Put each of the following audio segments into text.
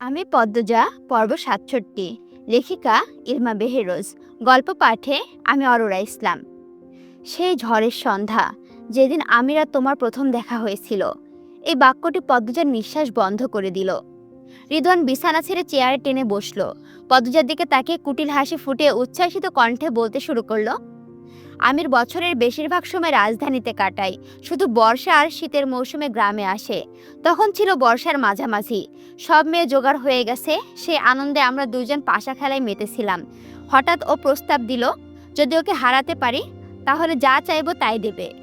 আমি পদ্মজা, পর্ব সাতষট্টি, লেখিকা ইলমা বেহেরোজ, গল্প পাঠে আমি অরোরা ইসলাম। সেই ঝড়ের সন্ধ্যা, যেদিন আমিরা তোমার প্রথম দেখা হয়েছিল, এই বাক্যটি পদ্মজার নিঃশ্বাস বন্ধ করে দিল। রিদওয়ান বিছানা ছেড়ে চেয়ারে টেনে বসল। পদ্মজার দিকে তাকে কুটিল হাসি ফুটে উচ্ছ্বাসিত কণ্ঠে বলতে শুরু করল আমির বছরের বেশিরভাগ সময় রাজধানীতে কাটাই। শুধু বর্ষা আর শীতের মৌসুমে গ্রামে আসে। তখন ছিল বর্ষার মাঝামাঝি। সব মেয়ে জোগাড় হয়ে গেছে। সেই আনন্দে আমরা দুজন পাশা খেলায় মেতেছিলাম। হঠাৎ ও প্রস্তাব দিল, যদি ওকে হারাতে পারি, তাহলে যা চাইব তাই দেবে।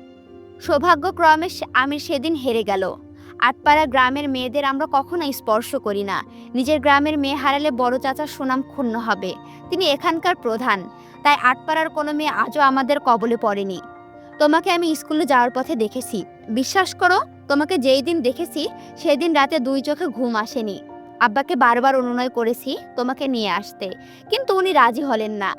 সৌভাগ্যক্রমে সে- আমির সেদিন হেরে গেল। আটপাড়া গ্রামের মেয়েদের আমরা কখনো স্পর্শ করি না। নিজের গ্রামের মেয়ে হারালে বড় চাচার সুনাম ক্ষুণ্ণ হবে। তিনি এখানকার প্রধান। তাই আটপাড়ার কোনো মেয়ে আজও আমাদের কবলে পড়েনি। তোমাকে আমি স্কুলে যাওয়ার পথে দেখেছি। বিশ্বাস করো, তোমাকে যেই দিন দেখেছি, সেদিন রাতে দুই চোখে ঘুম আসেনি। আব্বাকে বারবার অনুনয় করেছি তোমাকে নিয়ে আসতে, কিন্তু উনি রাজি হলেন না।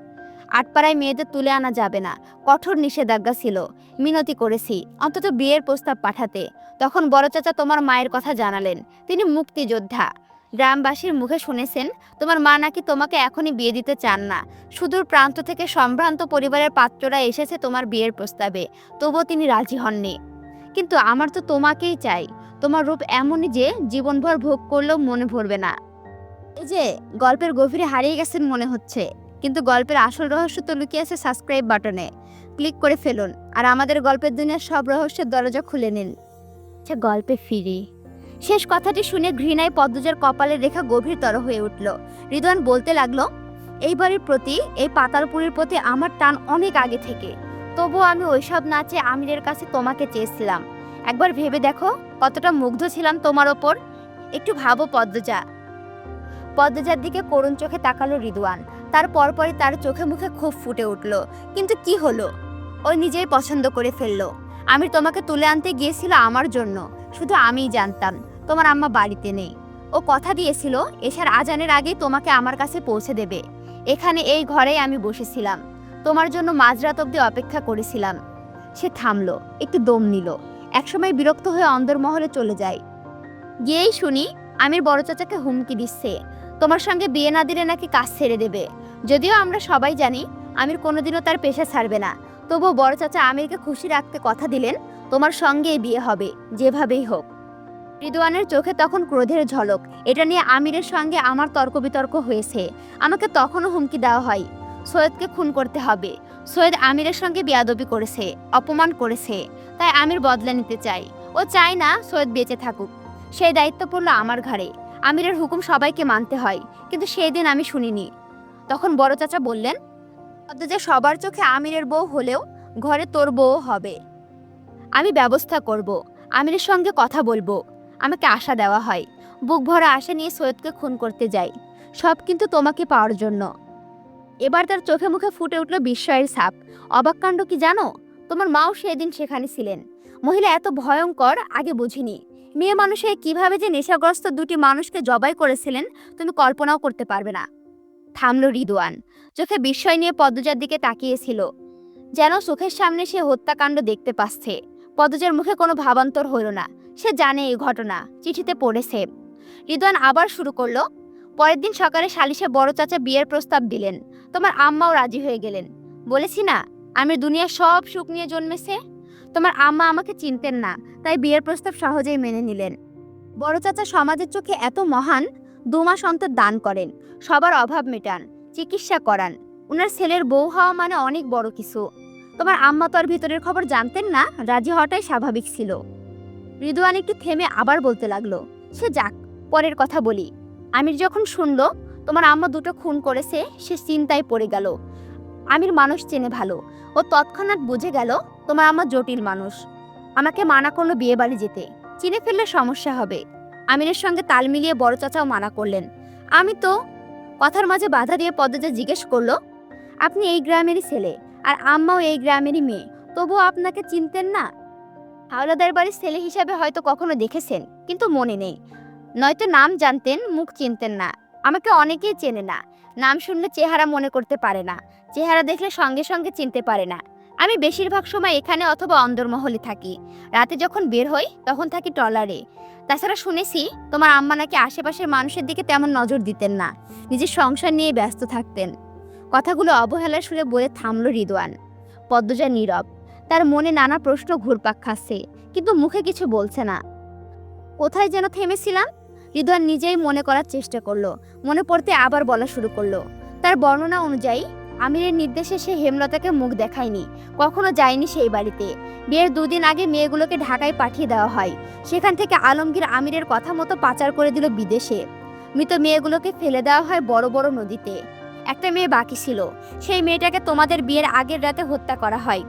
আটপাড়ায় মেয়েদের তুলে আনা যাবে না, কঠোর নিষেধাজ্ঞা ছিল। মিনতি করেছি, অন্তত বিয়ের প্রস্তাব পাঠাতে। তখন বড় চাচা তোমার মায়ের কথা জানালেন। তিনি মুক্তিযোদ্ধা। গ্রামবাসীর মুখে শুনেছেন, তোমার মা নাকি তোমাকে এখনই বিয়ে দিতে চান না। সুদূর প্রান্ত থেকে সম্ভ্রান্ত পরিবারের পাত্ররা এসেছে তোমার বিয়ের প্রস্তাবে। তবুও তিনি রাজি হননি। কিন্তু আমার তো তোমাকেই চাই। তোমার রূপ এমনই যে জীবনভর ভোগ করলেও মনে ভরবে না। এই যে, গল্পের গভীরে হারিয়ে গেছেন মনে হচ্ছে। কিন্তু গল্পের আসল রহস্য তো লুকিয়ে আছে সাবস্ক্রাইব বাটনে। ক্লিক করে ফেলুন। আর আমাদের গল্পের দুনিয়ার সব রহস্যের দরজা খুলে নিন। আচ্ছা গল্পে ফিরি। শেষ কথাটি শুনে ঘৃণায় পদ্মজার কপালের রেখা গভীরতর হয়ে উঠল। রিদওয়ান বলতে লাগল, এই বাড়ির প্রতি, এই পাতালপুরীর প্রতি আমার টান অনেক আগে থেকে। তবুও আমি ওইসব নাচে আমিরের কাছে তোমাকে চেয়েছিলাম। একবার ভেবে দেখো, কতটা মুগ্ধ ছিলাম তোমার ওপর। একটু ভাবো পদ্মজা। পদ্মজার দিকে করুণ চোখে তাকালো রিদওয়ান তার পরপরই তার চোখে মুখে খুব ফুটে উঠল। কিন্তু কি হলো? ও নিজেই পছন্দ করে ফেলল। আমি তোমাকে তুলে আনতে গিয়েছিল আমার জন্য। শুধু আমিই জানতাম। তোমার আম্মা বাড়িতে নেই। ও কথা দিয়েছিল, এসার আজানের আগেই তোমাকে আমার কাছে পৌঁছে দেবে। এখানে এই ঘরেই আমি বসেছিলাম। তোমার জন্য মাঝরাত অব্দি অপেক্ষা করেছিলাম। সে থামলো, একটু দম নিল। একসময় বিরক্ত হয়ে অন্দরমহলে চলে যায়। গিয়েই শুনি, আমির বড় চাচাকে হুমকি দিচ্ছে। তোমার সঙ্গে বিয়ে না দিলে নাকি কাজ ছেড়ে দেবে। যদিও আমরা সবাই জানি, আমির কোনোদিনও তার পেশা ছাড়বে না। তবুও বড় চাচা আমিরকে খুশি রাখতে কথা দিলেন, তোমার সঙ্গেই বিয়ে হবে, যেভাবেই হোক। রিদওয়ানের চোখে তখন ক্রোধের ঝলক। এটা নিয়ে আমিরের সঙ্গে আমার তর্ক বিতর্ক হয়েছে। আমাকে তখনও হুমকি দেওয়া হয়। সৈয়দকে খুন করতে হবে। সৈয়দ আমিরের সঙ্গে বিয়াদবি করেছে, অপমান করেছে। তাই আমির বদলা নিতে চাই। ও চায় না সৈয়দ বেঁচে থাকুক। সেই দায়িত্ব পড়ল আমার ঘাড়ে। আমিরের হুকুম সবাইকে মানতে হয়, কিন্তু সেই দিন আমি শুনিনি। তখন বড় চাচা বললেন যে সবার চোখে আমিরের বউ হলেও ঘরে তোর বউ হবে। আমি ব্যবস্থা করব। আমিরের সঙ্গে কথা বলব। আমাকে আশা দেওয়া হয়। বুক ভরা আশা নিয়ে সৈয়দকে খুন করতে যাই। সব কিন্তু তোমাকে পাওয়ার জন্য। এবার তার চোখে মুখে ফুটে উঠল বিস্ময়ের ছাপ। অবাক কাণ্ড কি জানো? তোমার মাও সেদিন সেখানে ছিলেন। মহিলা এত ভয়ঙ্কর, আগে বুঝিনি। মেয়ে মানুষে কীভাবে যে নেশাগ্রস্ত দুটি মানুষকে জবাই করেছিলেন, তুমি কল্পনাও করতে পারবে না। থামলো রিদওয়ান। চোখে বিস্ময় নিয়ে পদ্মজার দিকে তাকিয়েছিল। যেন চোখের সামনে সে হত্যাকাণ্ড দেখতে পাচ্ছে। পদ্মজার মুখে কোনো ভাবান্তর হইল না। সে জানে এই ঘটনা, চিঠিতে পড়েছে। রিদওয়ান আবার শুরু করল, পরের দিন সকালে সালিশে বড় চাচা বিয়ের প্রস্তাব দিলেন, তোমার আম্মাও রাজি হয়ে গেলেন। বলেছি না, আমি দুনিয়ার সব সুখ নিয়ে জন্মেছে, তোমার আম্মা আমাকে চিনতেন না, তাই বিয়ের প্রস্তাব সহজেই মেনে নিলেন। বড় চাচা সমাজের চোখে এত মহান, দু মাস অন্তর দান করেন, সবার অভাব মেটান, চিকিৎসা করান ওনার ছেলের বউ হওয়া মানে অনেক বড় কিছু। তোমার আম্মা তো আর ভিতরের খবর জানতেন না, রাজি হওয়াটাই স্বাভাবিক ছিল। রিদওয়ান একটু থেমে আবার বলতে লাগল, সে যাক, পরের কথা বলি। আমির যখন শুনলো, তোমার আম্মা দুটো খুন করেছে, সে চিন্তায় পড়ে গেল। আমির মানুষ চেনে ভালো। ও তৎক্ষণাৎ বুঝে গেল, তোমার আম্মা জটিল মানুষ। আমাকে মানা করল বিয়ে বাড়ি যেতে। চিনে ফেললে সমস্যা হবে। আমিরের সঙ্গে তাল মিলিয়ে বড় চাচাও মানা করলেন। আমি তো কথার মাঝে বাধা দিয়ে পদ্মজা জিজ্ঞেস করল, আপনি এই গ্রামেরই ছেলে, আর আম্মাও এই গ্রামেরই মেয়ে, তবুও আপনাকে চিনতেন না? হাওলাদার বাড়ির ছেলে হিসাবে হয়তো কখনো দেখেছেন, কিন্তু মনে নেই। নয়তো নাম জানতেন, মুখ চিনতেন না। আমাকে অনেকেই চেনে না। নাম শুনলে চেহারা মনে করতে পারে না। চেহারা দেখলে সঙ্গে সঙ্গে চিনতে পারে না। আমি বেশিরভাগ সময় এখানে অথবা অন্দরমহলে থাকি। রাতে যখন বের হই, তখন থাকি ট্রলারে। তাছাড়া শুনেছি, তোমার আম্মা নাকি আশেপাশের মানুষের দিকে তেমন নজর দিতেন না। নিজের সংসার নিয়ে ব্যস্ত থাকতেন। কথাগুলো অবহেলার সুরে বলে থামলো রিদওয়ান। পদ্মজা নীরব। তার মনে নানা প্রশ্ন ঘুরপাক খাচ্ছে, কিন্তু মুখে কিছু বলছে না। কোথায় যেন থেমেছিলাম? হৃদয় নিজেই মনে করার চেষ্টা করল, মনে পড়তে আবার বলা শুরু করল। তার বর্ণনা অনুযায়ী, আমিরের নির্দেশে সে হেমলতাকে মুখ দেখায়নি, কখনো যায়নি সেই বাড়িতে। বিয়ের দুদিন আগে মেয়েগুলোকে ঢাকায় পাঠিয়ে দেওয়া হয়, সেখান থেকে আলমগীর আমিরের কথা মতো পাচার করে দিল বিদেশে। মৃত মেয়েগুলোকে ফেলে দেওয়া হয় বড় বড় নদীতে। একটা মেয়ে বাকি ছিল, সেই মেয়েটাকে তোমাদের বিয়ের আগের রাতে হত্যা করা হয়।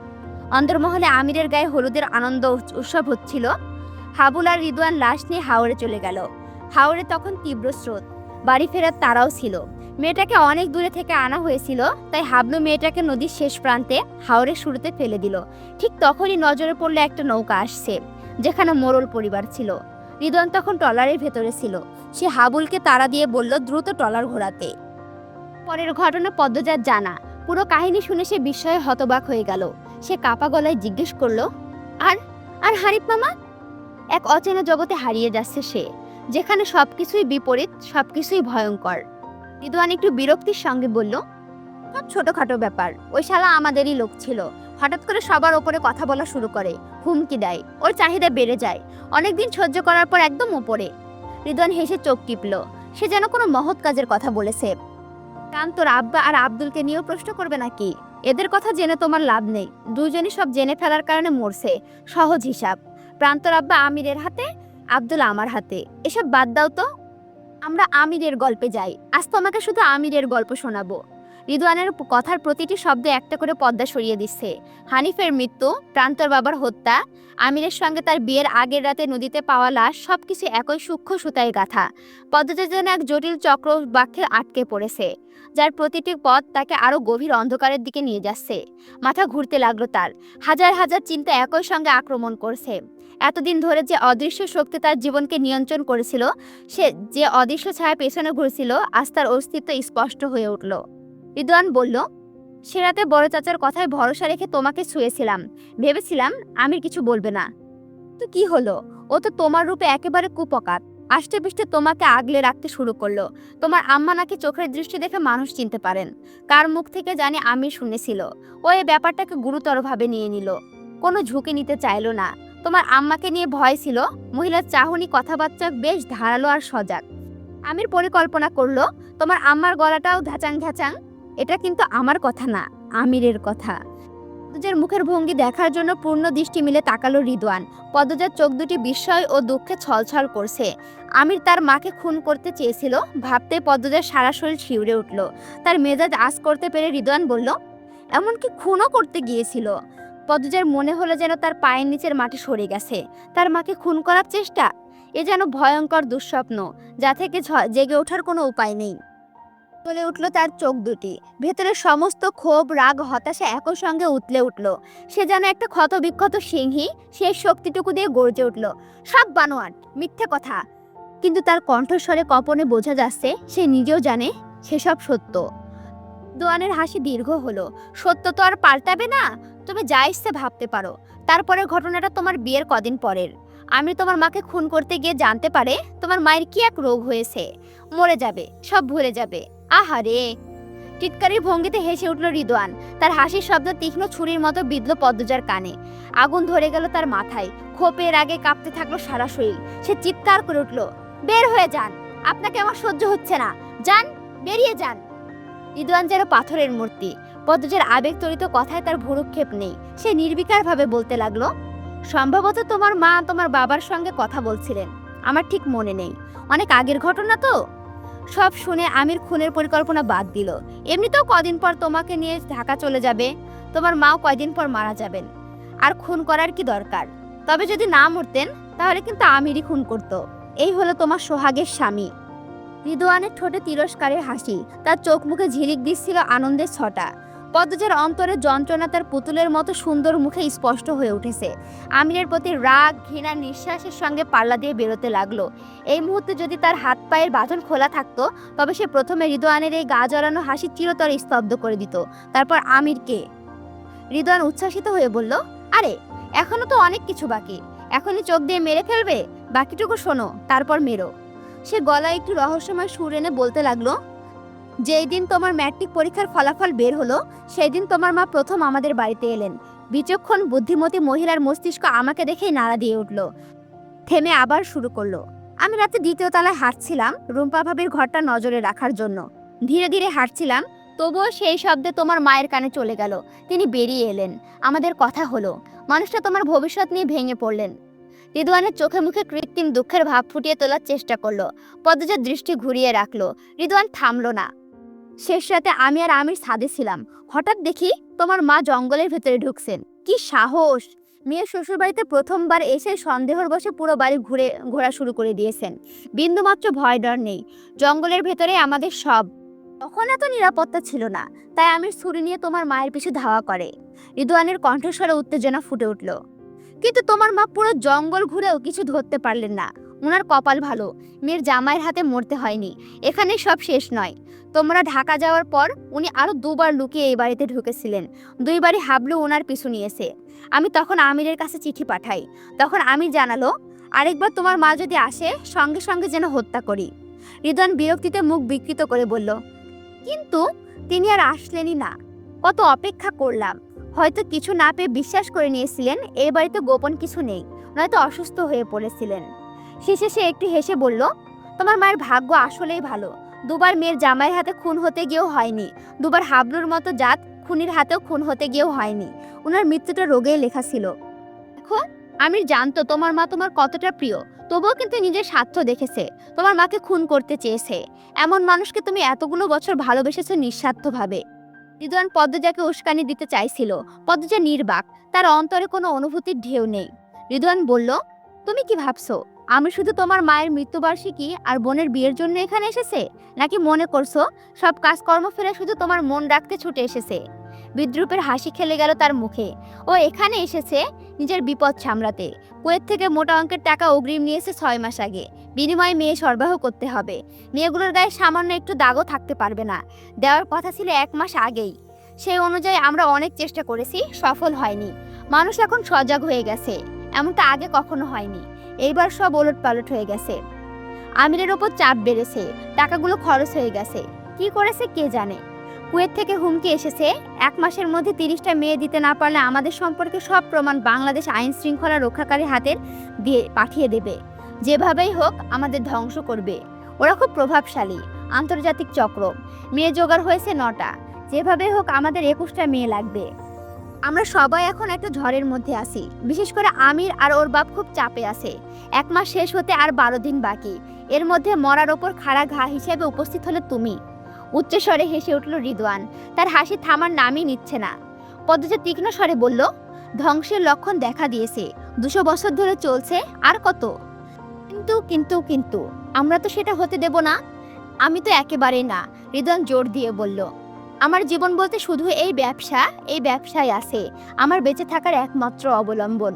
অন্দরমহলে আমিরের গায়ে হলুদের আনন্দ উৎ- উৎসব হচ্ছিল। হাবুল আর রিদওয়ান লাশ নিয়ে হাওড়ে চলে গেল। হাওড়ে তখন তীব্র স্রোত। বাড়ি ফেরার তারাও ছিল। মেয়েটাকে অনেক দূরে থেকে আনা হয়েছিল, তাই হাবলু মেয়েটাকে নদীর শেষ প্রান্তে হাওড়ের শুরুতে ফেলে দিল। ঠিক তখনই নজরে পড়ল একটা নৌকা আসছে, যেখানে মোরল পরিবার ছিল। রিদওয়ান তখন ট্রলারের ভেতরে ছিল। সে হাবুলকে তাড়া দিয়ে বলল, দ্রুত ট্রলার ঘোরাতে। পরের ঘটনা পদ্মজার জানা। পুরো কাহিনী শুনে সে বিস্ময়ে হতবাক হয়ে গেল। সে কাপা গলায় জিজ্ঞেস করল, আর আর হারিফ মামা? এক অচেনা জগতে হারিয়ে যাচ্ছে সে, যেখানে সবকিছুই বিপরীত, সবকিছুই ভয়ঙ্কর। রিদওয়ান একটু বিরক্তির সঙ্গে বলল সব ছোটখাটো ব্যাপার, ওই শালা আমাদেরই লোক ছিল। হঠাৎ করে সবার ওপরে কথা বলা শুরু করে, হুমকি দেয়, ওর চাহিদা বেড়ে যায়, অনেকদিন সহ্য করার পর একদম ওপরে। রিদওয়ান হেসে চোখ টিপল, সে যেন কোনো মহৎ কাজের কথা বলেছে। কান তোর আব্বা আর আব্দুলকে নিয়েও প্রশ্ন করবে নাকি? এদের কথা জেনে তোমার লাভ নেই। দুজনই সব জেনে ফেলার কারণে মরছে। সহজ হিসাব। প্রান্তর আব্বা আমিরের হাতে, আব্দুল আমার হাতে। এসব বাদ দাও তো। আমরা আমিরের গল্পে যাই। আজ তোমাকে শুধু আমিরের গল্প শোনাবো। রিদওয়ানের প- কথার প্রতিটি শব্দ একটা করে পর্দা সরিয়ে দিচ্ছে। হানিফের মৃত্যু, প্রান্তর বাবার হত্যা, আমিরের সঙ্গে তার বিয়ের আগের রাতে নদীতে পাওয়া লাশ, সবকিছু একই সূক্ষ্ম সুতায় গাথা। পদ্ধতির যেন এক জটিল চক্র বাক্যে আটকে পড়েছে। যার প্রতিটি পথ তাকে আরও গভীর অন্ধকারের দিকে নিয়ে যাচ্ছে। মাথা ঘুরতে লাগল তার। হাজার হাজার চিন্তা একই সঙ্গে আক্রমণ করছে। এতদিন ধরে যে অদৃশ্য শক্তি তার জীবনকে নিয়ন্ত্রণ করেছিল, সে যে অদৃশ্য ছায়া পেছনে ঘুরছিল, আজ তার অস্তিত্ব স্পষ্ট হয়ে উঠল। রিদওয়ান বলল, সে রাতে বড় চাচার কথায় ভরসা রেখে তোমাকে ছুঁয়েছিলাম। ভেবেছিলাম, আমির কিছু বলবে না। তো কি হলো? ও তো তোমার রূপে একেবারে কুপকাত আষ্টে পিষ্টে তোমাকে আগলে রাখতে শুরু করল। তোমার আম্মা নাকি চোখের দৃষ্টি দেখে মানুষ চিনতে পারেন। কার মুখ থেকে জানি আমির শুনেছিল। ও এই ব্যাপারটাকে গুরুতরভাবে নিয়ে নিল। কোনো ঝুঁকি নিতে চাইলো না। তোমার আম্মাকে নিয়ে ভয় ছিল। মহিলার চাহনি কথাবার্তা বেশ ধারালো আর সজাগ। আমির পরিকল্পনা করল, তোমার আম্মার গলাটাও ধ্যাচাং ঘ্যাচাং। এটা কিন্তু আমার কথা না, আমিরের কথা। পদ্মজার মুখের ভঙ্গি দেখার জন্য পূর্ণ দৃষ্টি মিলে তাকালো রিদওয়ান পদ্মজার চোখ দুটি বিস্ময় ও দুঃখে ছলছল করছে। আমির তার মাকে খুন করতে চেয়েছিল ভাবতে পদ্মজার সারা শরীর শিউরে উঠল। তার মেজাজ আজ করতে পেরে রিদওয়ান বলল, এমনকি খুনও করতে গিয়েছিল। পদ্মজার মনে হলো যেন তার পায়ের নিচের মাটি সরে গেছে। তার মাকে খুন করার চেষ্টা? এ যেন ভয়ঙ্কর দুঃস্বপ্ন, যা থেকে জেগে ওঠার কোনো উপায় নেই। চলে উঠল তার চোখ দুটি। ভেতরের সমস্ত ক্ষোভ, রাগ, হতাশা একই সঙ্গে উতলে উঠল। সে যেন একটা ক্ষত বিক্ষত সিংহী, সেই শক্তিটুকু দিয়ে গর্জে উঠল। সব বানোয়াট, মিথ্যে কথা। কিন্তু তার কণ্ঠস্বরে কপনে বোঝা যাচ্ছে, সে নিজেও জানে সেসব সত্য। দোয়ানের হাসি দীর্ঘ হলো। সত্য তো আর পাল্টাবে না। তুমি যা ইচ্ছে ভাবতে পারো। তারপরের ঘটনাটা তোমার বিয়ের কদিন পরের। আমি তোমার মাকে খুন করতে গিয়ে জানতে পারে তোমার মায়ের কি এক রোগ হয়েছে। মরে যাবে, সব ভুলে যাবে। আহারে, টিটকারির ভঙ্গিতে হেসে উঠল রিদওয়ান তার হাসির শব্দ তীক্ষ্ণ ছুরির মতো বিঁধল পদ্মজার কানে। আগুন ধরে গেল তার মাথায়। ক্ষোভের আগে কাঁপতে থাকল সারা শরীর। সে চিৎকার করে উঠল, বের হয়ে যান। আপনাকে আমার সহ্য হচ্ছে না। যান, বেরিয়ে যান। রিদওয়ান যেন পাথরের মূর্তি। পদ্মজার আবেগ তরিত কথায় তার ভুরুক্ষেপ নেই। সে নির্বিকারভাবে বলতে লাগল, সম্ভবত তোমার মা তোমার বাবার সঙ্গে কথা বলছিলেন। আমার ঠিক মনে নেই। অনেক আগের ঘটনা তো? সব শুনে আমির খুনের পরিকল্পনা বাদ দিল। এমনিতেও কদিন পর তোমাকে নিয়ে ঢাকা চলে যাবে। তোমার মাও কয়দিন পর মারা যাবেন। আর খুন করার কি দরকার? তবে যদি না মরতেন, তাহলে কিন্তু আমিরই খুন করত। এই হলো তোমার সোহাগের স্বামী। রিদোয়ানের ঠোঁটে তিরস্কারের হাসি। তার চোখ মুখে ঝিলিক দিচ্ছিল আনন্দের ছটা। পদ্মজার অন্তরে যন্ত্রণা তার পুতুলের মতো সুন্দর মুখে স্পষ্ট হয়ে উঠেছে। আমিরের প্রতি রাগ, ঘৃণা, নিঃশ্বাসের সঙ্গে পাল্লা দিয়ে বেরোতে লাগল। এই মুহূর্তে যদি তার হাত পায়ের বাঁধন খোলা থাকতো, তবে সে প্রথমে রিদোয়ানের এই গা জড়ানো হাসি চিরতরে স্তব্ধ করে দিত। তারপর আমিরকে রিদওয়ান উচ্ছ্বাসিত হয়ে বলল, আরে, এখনও তো অনেক কিছু বাকি। এখনই চোখ দিয়ে মেরে ফেলবে? বাকিটুকু শোনো, তারপর মেরো। সে গলায় একটু রহস্যময় সুর এনে বলতে লাগল যেই দিন তোমার ম্যাট্রিক পরীক্ষার ফলাফল বের হলো সেই দিন তোমার মা প্রথম আমাদের বাড়িতে এলেন। বিচক্ষণ, বুদ্ধিমতী মহিলার মস্তিষ্ক আমাকে দেখেই নাড়া দিয়ে উঠল। থেমে আবার শুরু করল। আমি রাতে দ্বিতীয় তলায় হাঁটছিলাম রুম্পা ভাবির ঘরটা নজরে রাখার জন্য। ধীরে ধীরে হাঁটছিলাম, তবুও সেই শব্দে তোমার মায়ের কানে চলে গেল। তিনি বেরিয়ে এলেন। আমাদের কথা হলো, মানুষটা তোমার ভবিষ্যৎ নিয়ে ভেঙে পড়লেন। রিদওয়ানের চোখে মুখে কৃত্রিম দুঃখের ভাব ফুটিয়ে তোলার চেষ্টা করল। পদ্মজার দৃষ্টি ঘুরিয়ে রাখল। রিদওয়ান থামলো না। শেষ রাতে আমি আর আমির ছাদে ছিলাম। হঠাৎ দেখি তোমার মা জঙ্গলের ভেতরে ঢুকছেন। কি সাহস! মেয়ের শ্বশুরবাড়িতে প্রথমবার এসে সন্দেহর বসে পুরো বাড়ি ঘুরে, ঘোরা শুরু করে দিয়েছেন। বিন্দুমাত্র ভয় ডর নেই। জঙ্গলের ভেতরে আমাদের সব। তখন এত নিরাপত্তা ছিল না। তাই আমির ছুরি নিয়ে তোমার মায়ের পিছু ধাওয়া করে। রিদওয়ানের কণ্ঠস্বরে উত্তেজনা ফুটে উঠল। কিন্তু তোমার মা পুরো জঙ্গল ঘুরেও কিছু ধরতে পারলেন না। ওনার কপাল ভালো। মেয়ের জামাইয়ের হাতে মরতে হয়নি। এখানে সব শেষ নয়। তোমরা ঢাকা যাওয়ার পর উনি আরও দুবার লুকিয়ে এই বাড়িতে ঢুকেছিলেন। দুইবারই হাবলু ওনার পিছু নিয়েছে। আমি তখন আমিরের কাছে চিঠি পাঠাই। তখন আমির জানালো, আরেকবার তোমার মা যদি আসে, সঙ্গে সঙ্গে যেন হত্যা করি। রিদন বিরক্তিতে মুখ বিকৃত করে বলল, কিন্তু তিনি আর আসলেনই না। কত অপেক্ষা করলাম। হয়তো কিছু না পেয়ে বিশ্বাস করে নিয়েছিলেন, এই বাড়িতে গোপন কিছু নেই। নয়তো অসুস্থ হয়ে পড়েছিলেন। শেষে সে একটু হেসে বলল, তোমার মায়ের ভাগ্য আসলেই ভালো। দুবার মেয়ের জামাইয়ের হাতে খুন হতে গিয়েও হয়নি। দুবার হাবলুর মতো জাত খুনির হাতেও খুন হতে গিয়েও হয়নি। ওনার মৃত্যুটা রোগেই লেখা ছিল। দেখো, আমির জানতো তোমার মা তোমার কতটা প্রিয়, তবুও কিন্তু নিজের স্বার্থ দেখেছে। তোমার মাকে খুন করতে চেয়েছে। এমন মানুষকে তুমি এতগুলো বছর ভালোবেসেছো নিঃস্বার্থভাবে। রিদওয়ান পদ্মজাকে উস্কানি দিতে চাইছিল। পদ্মজা নির্বাক, তার অন্তরে কোনো অনুভূতির ঢেউ নেই। রিদওয়ান বলল, তুমি কি ভাবছ? আমি শুধু তোমার মায়ের মৃত্যুবার্ষিকী আর বোনের বিয়ের জন্য এখানে এসেছে? নাকি মনে করছ সব কাজকর্ম ফেলে শুধু তোমার মন রাখতে ছুটে এসেছে? বিদ্রুপের হাসি খেলে গেল তার মুখে। ও এখানে এসেছে নিজের বিপদ সামলাতে। কুয়েত থেকে মোটা অঙ্কের টাকা অগ্রিম নিয়েছে ছয় মাস আগে। বিনিময়ে মেয়ে সরবরাহ করতে হবে। মেয়েগুলোর গায়ে সামান্য একটু দাগও থাকতে পারবে না। দেওয়ার কথা ছিল এক মাস আগেই। সেই অনুযায়ী আমরা অনেক চেষ্টা করেছি, সফল হয়নি। মানুষ এখন সজাগ হয়ে গেছে। এমনটা আগে কখনো হয়নি। এইবার সব ওলট পালট হয়ে গেছে। আমিরের ওপর চাপ বেড়েছে, টাকাগুলো খরচ হয়ে গেছে। কি করেছে কে জানে? কুয়েত থেকে হুমকি এসেছে, এক মাসের মধ্যে তিরিশটা মেয়ে দিতে না পারলে আমাদের সম্পর্কে সব প্রমাণ বাংলাদেশ আইন শৃঙ্খলা রক্ষাকারী হাতের দিয়ে পাঠিয়ে দেবে। যেভাবেই হোক, আমাদের ধ্বংস করবে। ওরা খুব প্রভাবশালী, আন্তর্জাতিক চক্র। মেয়ে জোগাড় হয়েছে নটা। যেভাবেই হোক, আমাদের একুশটা মেয়ে লাগবে। আমরা সবাই এখন একটা ঝড়ের মধ্যে আছি। বিশেষ করে আমির আর ওর বাপ খুব চাপে আছে। এক মাস শেষ হতে আর বারো দিন বাকি। এর মধ্যে মরার ওপর খাড়া ঘা হিসেবে উপস্থিত হলে তুমি। উচ্চস্বরে হেসে উঠল রিদওয়ান। তার হাসি থামার নামই নিচ্ছে না। পদ্মজা তীক্ষ্ণ স্বরে বলল, ধ্বংসের লক্ষণ দেখা দিয়েছে। দুশো বছর ধরে চলছে, আর কত? কিন্তু কিন্তু কিন্তু, আমরা তো সেটা হতে দেব না। আমি তো একেবারেই না, রিদওয়ান জোর দিয়ে বলল। আমার জীবন বলতে শুধু এই ব্যবসা, এই ব্যবসায় আছে। আমার বেঁচে থাকার একমাত্র অবলম্বন।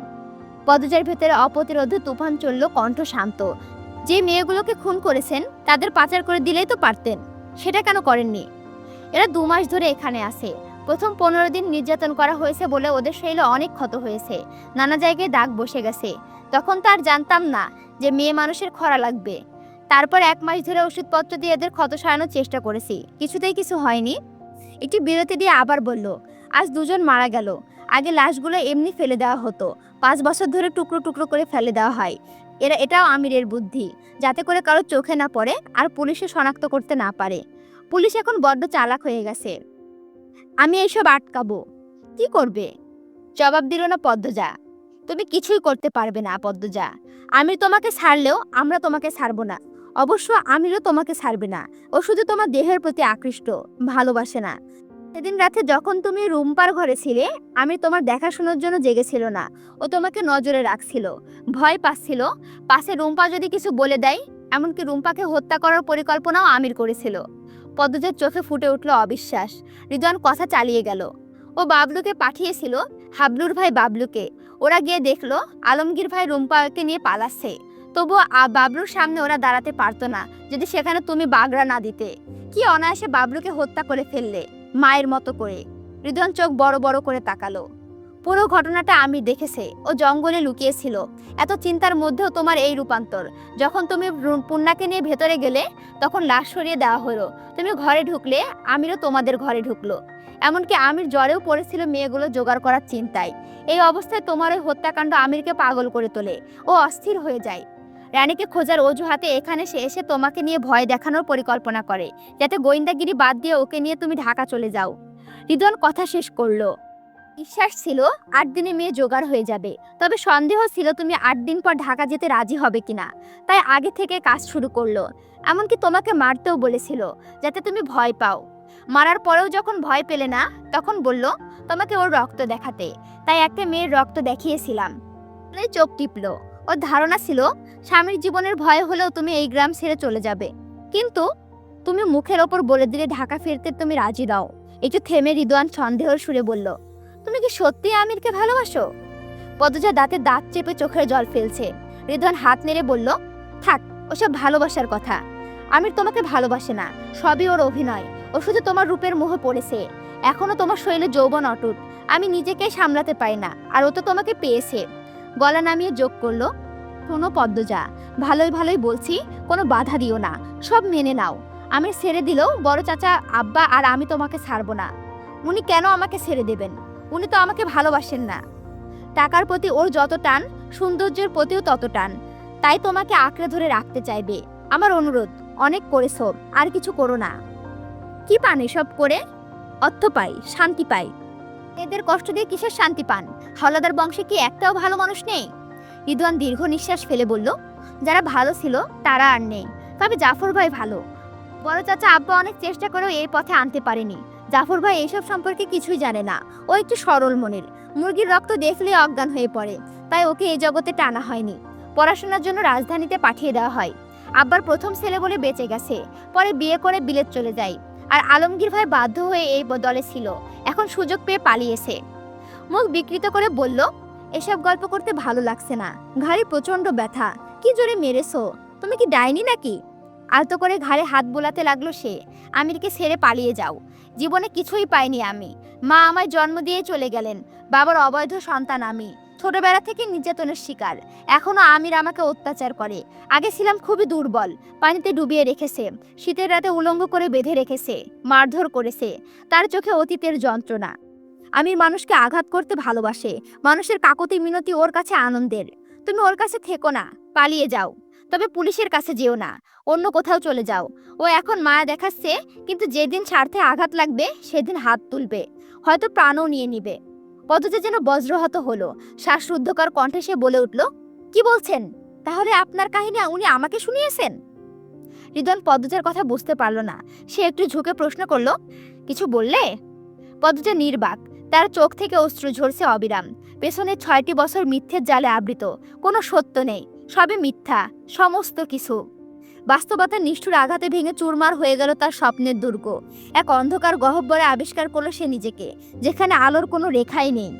পদজার ভেতরে অপ্রতিরোধ তুফান চলল, কণ্ঠ শান্ত। যে মেয়েগুলোকে খুন করেছেন, তাদের পাচার করে দিলেই তো পারতেন। সেটা কেন করেননি? এরা দু মাস ধরে এখানে আছে। প্রথম পনেরো দিন নির্যাতন করা হয়েছে বলে ওদের শরীরে অনেক ক্ষত হয়েছে। নানা জায়গায় দাগ বসে গেছে। তখন তো আর জানতাম না যে মেয়ে মানুষের খরা লাগবে। তারপর এক মাস ধরে ওষুধপত্র দিয়ে এদের ক্ষত সারানোর চেষ্টা করেছি। কিছুতেই কিছু হয়নি। একটি বিরতি দিয়ে আবার বলল, আজ দুজন মারা গেল। আগে লাশগুলো এমনি ফেলে দেওয়া হতো। পাঁচ বছর ধরে টুকরো টুকরো করে ফেলে দেওয়া হয়। এরা এটাও আমিরের বুদ্ধি। যাতে করে কারও চোখে না পড়ে আর পুলিশে শনাক্ত করতে না পারে। পুলিশ এখন বড্ড চালাক হয়ে গেছে। আমি এইসব আটকাবো। কি করবে? জবাব দিল না পদ্মজা। তুমি কিছুই করতে পারবে না পদ্মজা। আমি তোমাকে ছাড়লেও আমরা তোমাকে ছাড়বো না। অবশ্য আমিরও তোমাকে ছাড়বে না। ও শুধু তোমার দেহের প্রতি আকৃষ্ট। ভালোবাসে না। সেদিন রাতে যখন তুমি রুম্পার ঘরে ছিলে, আমি তোমার দেখাশোনার জন্য জেগেছিল না। ও তোমাকে নজরে রাখছিল, ভয় পাচ্ছিল। পাশে রুম্পা যদি কিছু বলে দেয়, এমনকি রুম্পাকে হত্যা করার পরিকল্পনাও আমির করেছিল। পদ্মজার চোখে ফুটে উঠল অবিশ্বাস। রিদওয়ান কথা চালিয়ে গেল। ও বাবলুকে পাঠিয়েছিল, হাবলুর ভাই বাবলুকে। ওরা গিয়ে দেখল, আলমগীর ভাই রুম্পাকে নিয়ে পালাচ্ছে। তবুও বাবলুর সামনে ওরা দাঁড়াতে পারতো না, যদি সেখানে তুমি বাগড়া না দিতে। কি অনায়াসে বাবলুকে হত্যা করে ফেললে। মায়ের মতো করে। রিদওয়ান চোখ বড় বড় করে তাকালো। পুরো ঘটনাটা আমি দেখেছে ও জঙ্গলে লুকিয়েছিল। এত চিন্তার মধ্যেও তোমার এই রূপান্তর। যখন তুমি পূর্ণাকে নিয়ে ভেতরে গেলে, তখন লাশ সরিয়ে দেওয়া হলো। তুমি ঘরে ঢুকলে, আমিরও তোমাদের ঘরে ঢুকলো। এমনকি আমির জ্বরেও পড়েছিল মেয়েগুলো জোগাড় করার চিন্তায়। এই অবস্থায় তোমার ওই হত্যাকাণ্ড আমিরকে পাগল করে তোলে। ও অস্থির হয়ে যায়। রানীকে খোঁজার অজুহাতে এখানে সে এসে তোমাকে নিয়ে ভয় দেখানোর পরিকল্পনা করে, যাতে গোয়েন্দাগিরি বাদ দিয়ে ওকে নিয়ে তুমি ঢাকা চলে যাও। রিদন কথা শেষ করল। বিশ্বাস ছিল, আট দিনে মেয়ে জোগাড় হয়ে যাবে। তবে সন্দেহ ছিল তুমি আট দিন পর ঢাকা যেতে রাজি হবে কিনা। তাই আগে থেকে কাজ শুরু করল। এমনকি তোমাকে মারতেও বলেছিল, যাতে তুমি ভয় পাও। মারার পরেও যখন ভয় পেলে না, তখন বলল, তোমাকে ওর রক্ত দেখাতে। তাই একটা মেয়ের রক্ত দেখিয়েছিলাম। চোখ টিপলো। ওর ধারণা ছিল, স্বামীর জীবনের ভয় হলেও তুমি এই গ্রাম ছেড়ে চলে যাবে। কিন্তু তুমি মুখের ওপর বলে দিলে, ঢাকা ফিরতে তুমি রাজি দাও একটু থেমে রিদওয়ান সন্দেহর সুরে বলল, তুমি কি সত্যি আমিরকে ভালোবাসো? পদজা দাঁতে দাঁত চেপে চোখের জল ফেলছে। রিদওয়ান হাত নেড়ে বলল, থাক, ওসব ভালোবাসার কথা। আমির তোমাকে ভালোবাসে না, সবই ওর অভিনয়। ও শুধু তোমার রূপের মোহে পড়েছে। এখনও তোমার শরীরে যৌবন অটুট। আমি নিজেকে সামলাতে পারি না, আর ও তো তোমাকে পেয়েছে। গলা নামিয়ে যোগ করল, শোনো পদ্মজা, ভালোই ভালোই বলছি, কোনো বাধা দিও না, সব মেনে নাও। আমি ছেড়ে দিলেও বড় চাচা আব্বা আর আমি তোমাকে ছাড়বো না। উনি কেন আমাকে ছেড়ে দেবেন? উনি তো আমাকে ভালোবাসেন না। টাকার প্রতি ওর যত টান, সৌন্দর্যের প্রতিও তত টান। তাই তোমাকে আঁকড়ে ধরে রাখতে চাইবে। আমার অনুরোধ, অনেক করেছ, আর কিছু করো না। কি পান এসব করে? অর্থ পাই, শান্তি পাই। এদের কষ্ট দিয়ে কিসের শান্তি পান? হাওলাদার বংশে কি একটাও ভালো মানুষ নেই? রিদওয়ান দীর্ঘ নিঃশ্বাস ফেলে বলল, যারা ভালো ছিল, তারা আর নেই। তবে জাফর ভাই ভালো। বড় চাচা আব্বা অনেক চেষ্টা করেও এই পথে আনতে পারেনি। জাফর ভাই এইসব সম্পর্কে কিছুই জানে না। ও একটু সরল মনের। মুরগির রক্ত দেখলে অজ্ঞান হয়ে পড়ে। তাই ওকে এই জগতে টানা হয়নি। পড়াশোনার জন্য রাজধানীতে পাঠিয়ে দেওয়া হয়। আব্বার প্রথম ছেলে বলে বেঁচে গেছে। পরে বিয়ে করে বিলেত চলে যায়। আর আলমগীর ভাই বাধ্য হয়ে এই দলে ছিল। এখন সুযোগ পেয়ে পালিয়েছে। মুখ বিকৃত করে বলল, এসব গল্প করতে ভালো লাগছে না। ঘাড়ে প্রচণ্ড ব্যথা। কি জোরে মেরেছো? তুমি কি ডাইনি নাকি? আলতো করে ঘাড়ে হাত বোলাতে লাগল সে। আমিরকে ছেড়ে পালিয়ে যাও। জীবনে কিছুই পাইনি আমি। মা আমায় জন্ম দিয়ে চলে গেলেন। বাবার অবৈধ সন্তান আমি। ছোটবেলা থেকে নির্যাতনের শিকার। এখনও আমির আমাকে অত্যাচার করে। আগে ছিলাম খুবই দুর্বল, পানিতে ডুবিয়ে রেখেছে, শীতের রাতে উলঙ্গ করে বেঁধে রেখেছে, মারধর করেছে। তার চোখে অতীতের যন্ত্রণা। আমির মানুষকে আঘাত করতে ভালোবাসে, মানুষের কাকতি মিনতি ওর কাছে আনন্দের। তুমি ওর কাছে থেকো না, পালিয়ে যাও। তবে পুলিশের কাছে যেও না, অন্য কোথাও চলে যাও। ও এখন মায়া দেখাচ্ছে, কিন্তু যেদিন স্বার্থে আঘাত লাগবে, সেদিন হাত তুলবে। হয়তো প্রাণও নিয়ে নিবে। পদজা যেন বজ্রহত হলো। শ্বাসরুদ্ধকর কণ্ঠে সে বলে উঠল, কি বলছেন? তাহলে আপনার কাহিনী উনি আমাকে শুনিয়েছেন? রিদন পদ্মজার কথা বুঝতে পারল না। সে একটু ঝুঁকে প্রশ্ন করল, কিছু বললে? পদ্মজা নির্বাক। তার চোখ থেকে অশ্রু ঝরছে অবিরাম। পেছনে ছয়টি বছর মিথ্যের জালে আবৃত। কোনো সত্য নেই। সবে মিথ্যা। সমস্ত কিছু। বাস্তবতার নিষ্ঠুর আঘাতে ভেঙে চুরমার হয়ে গেল তার স্বপ্নের দুর্গ। এক অন্ধকার গহব্বরে আবিষ্কার করল সে নিজেকে, যেখানে আলোর কোনো রেখাই নেই।